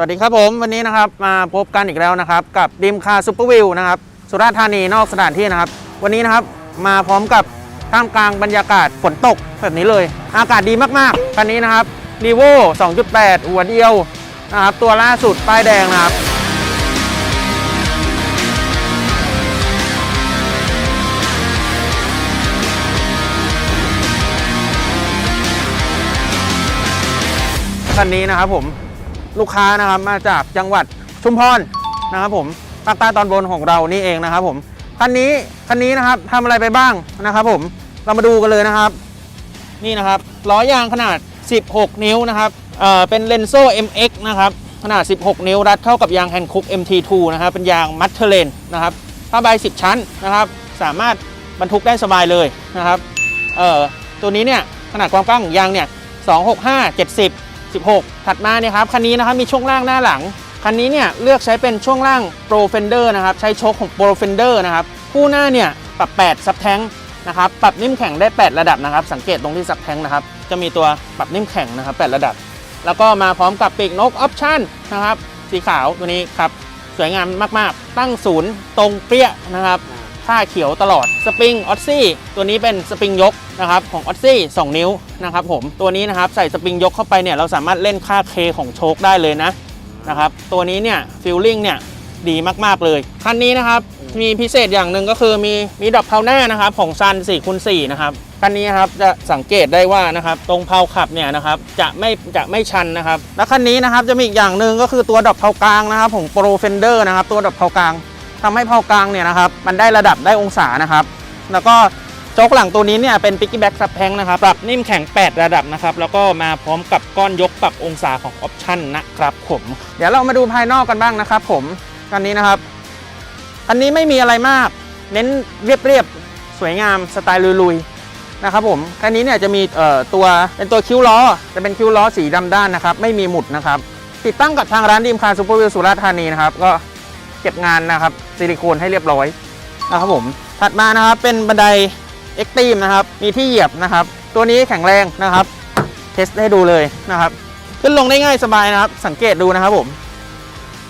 วัสดีครับผมวันนี้นะครับมาพบกันอีกแล้วนะครับ กับดิมคาซูเปอร์วิวนะครับสุราษฎร์ธานีนอกสถานที่นะครับ วันนี้นะครับมาพร้อมกับท่ามกลางบรรยากาศฝนตกแบบนี้เลย อากาศดีมากๆคันนี้นะครับรีโว2.8 หัวเดียวนะครับตัวล่าสุดป้ายแดงนะครับคันนี้นะครับผม ลูกค้านะครับมาจากจังหวัดชุมพรนะครับผมภาคใต้ตอนบนของเรานี่เองนะครับผมคันนี้คันนี้นะครับทำอะไรไปบ้างนะครับ ผมเรามาดูกันเลยนะครับ นี่นะครับล้อยางขนาด 16 นิ้วนะครับเอ่อเป็นเลนโซ่ MX นะครับขนาด 16 นิ้วรัดเข้ากับยางแฮนด์คุก MT2 นะครับเป็นยางมัตเทเลนนะครับผ้าใบ 10 ชั้นนะครับ สามารถบรรทุกได้สบายเลยนะครับเอ่อตัวนี้เนี่ยขนาดความกว้างของยางเนี่ย265 70 16 ถัดมาเนี่ยครับคันนี้นะครับมีช่วงล่างหน้าหลัง คันนี้เนี่ยเลือกใช้เป็นช่วงล่าง Pro Fender นะครับใช้โชคของ Pro Fender นะครับคู่หน้าเนี่ยปรับ 8 ซับแท้งนะครับปรับนิ่มแข็งได้ 8 ระดับนะครับ สังเกตตรงที่ซับแท้งนะครับจะมีตัวปรับนิ่มแข็งนะครับ 8 ระดับ แล้วก็มาพร้อมกับปีกนกออปชั่นนะครับสีขาวตัวนี้ครับสวยงามมากๆ ตั้งศูนย์ตรงเปรี้ยนะครับ ค่าเขียวตลอดสปริงออซซี่ตัวนี้เป็นสปริงยกนะครับของออซซี่2นิ้วนะครับผมตัวนี้นะครับใส่สปริงยกเข้าไปเนี่ยเราสามารถเล่นค่าเคของโชคได้เลยนะนะครับตัวนี้เนี่ยฟิลลิ่งเนี่ยดีมากๆเลย คันนี้นะครับมีพิเศษอย่างหนึ่งก็คือมีมีดอกเพาหน้านะครับของซัน4คูณ4นะครับคันนี้ครับจะสังเกตได้ว่านะครับตรงเพาขับเนี่ยนะครับจะไม่จะไม่ชันนะครับ แล้วคันนี้นะครับจะมีอีกอย่างหนึ่งก็คือตัวดอกเพากลางนะครับของ Pro Fender นะครับตัวดอกเพากลาง ทำให้เผากลางเนี่ยนะครับมันได้ระดับได้องศานะครับ แล้วก็โจ๊กหลังตัวนี้เนี่ยเป็นปิกกี้แบ็กซับแพงนะครับปรับนิ่มแข็ง 8 ระดับนะครับ แล้วก็มาพร้อมกับก้อนยกปรับองศาของออปชั่นนะครับผม เดี๋ยวเรามาดูภายนอกกันบ้างนะครับผมคันนี้นะครับ อันนี้ไม่มีอะไรมาก เน้นเรียบๆ สวยงามสไตล์ลุยๆนะครับผมคันนี้เนี่ยจะมีเอ่อตัวเป็นตัวคิ้วล้อ จะเป็นคิ้วล้อสีดำด้านนะครับ ไม่มีหมุดนะครับ ติดตั้งกับทางร้านดีมคาร์ซูเปอร์วิวสุราษฎร์ธานีนะครับก็ เก็บงานนะครับซิลิโคนให้เรียบร้อยนะครับผมถัดมานะครับเป็นบันไดเอ็กตีมนะครับมีที่เหยียบนะครับ ตัวนี้แข็งแรงนะครับ เทสให้ดูเลยนะครับ ขึ้นลงได้ง่ายสบายนะครับ สังเกตดูนะครับผม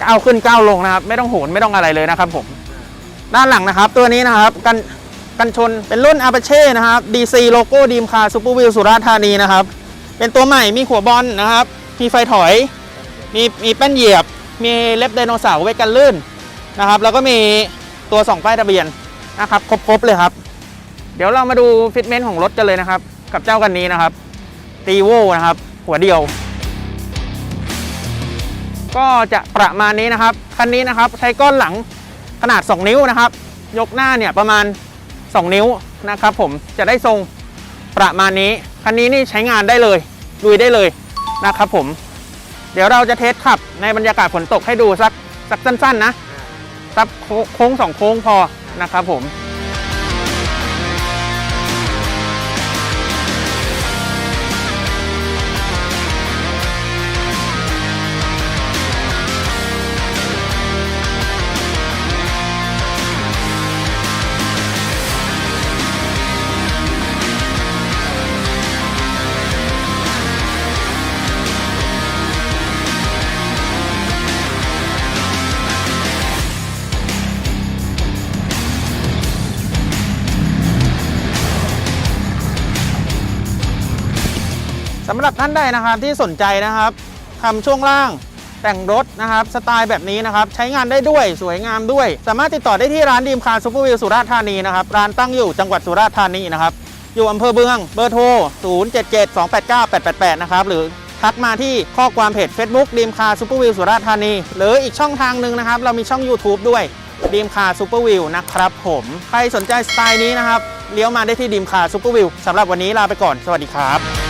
ก้าวขึ้นก้าวลงนะครับ ไม่ต้องโหนไม่ต้องอะไรเลยนะครับผมด้านหลังนะครับ ตัวนี้นะครับกันกันชนเป็นรุ่น a p a c h e นะครับ DC โลโก้ดีมคาซูเปอร์วิวสุราษฎร์ธานีนะครับ เป็นตัวใหม่มีขัวบอลนะครับ มีไฟถอย มีมีแป้นเหยียบ มีเล็บไดโนเสาร์ไว้กันลื่น นะครับ แล้วก็มีตัวสองป้ายทะเบียนนะครับครบๆเลยครับ เดี๋ยวเรามาดูฟิตเมนต์ของรถกันเลยนะครับ กับเจ้ากันนี้นะครับตีโวนะครับ หัวเดียว ก็จะประมาณนี้นะครับ คันนี้นะครับใช้ก้อนหลังขนาด 2 นิ้วนะครับ ยกหน้าเนี่ยประมาณ 2 นิ้วนะครับ ผมจะได้ทรงประมาณนี้ คันนี้นี่ใช้งานได้เลยลุยได้เลยนะครับผม เดี๋ยวเราจะเทสขับในบรรยากาศฝนตกให้ดูสักสักสั้นๆนะ สักโค้งสองโค้งพอนะครับผม สำหรับท่านใดนะครับที่สนใจนะครับทำช่วงล่างแต่งรถนะครับสไตล์แบบนี้นะครับใช้งานได้ด้วยสวยงามด้วย สามารถติดต่อได้ที่ร้านดีมคาร์ซูเปอร์วิวสุราษฎร์ธานีนะครับร้านตั้งอยู่จังหวัดสุราษฎร์ธานีนะครับอยู่อำเภอเบืองเบอร์โทร 0772898888 นะครับหรือทักมาที่ข้อความเพจ Facebook ดีมคาร์ซูเปอร์วิวสุราษฎร์ธานี หรืออีกช่องทางหนึ่งนะครับ เรามีช่อง YouTube ด้วยดีมคาร์ซูเปอร์วิวนะครับผมใครสนใจสไตล์นี้นะครับเลี้ยวมาได้ที่ดีมคาร์ซูเปอร์วิวสำหรับวันนี้ลาไปก่อนสวัสดีครับ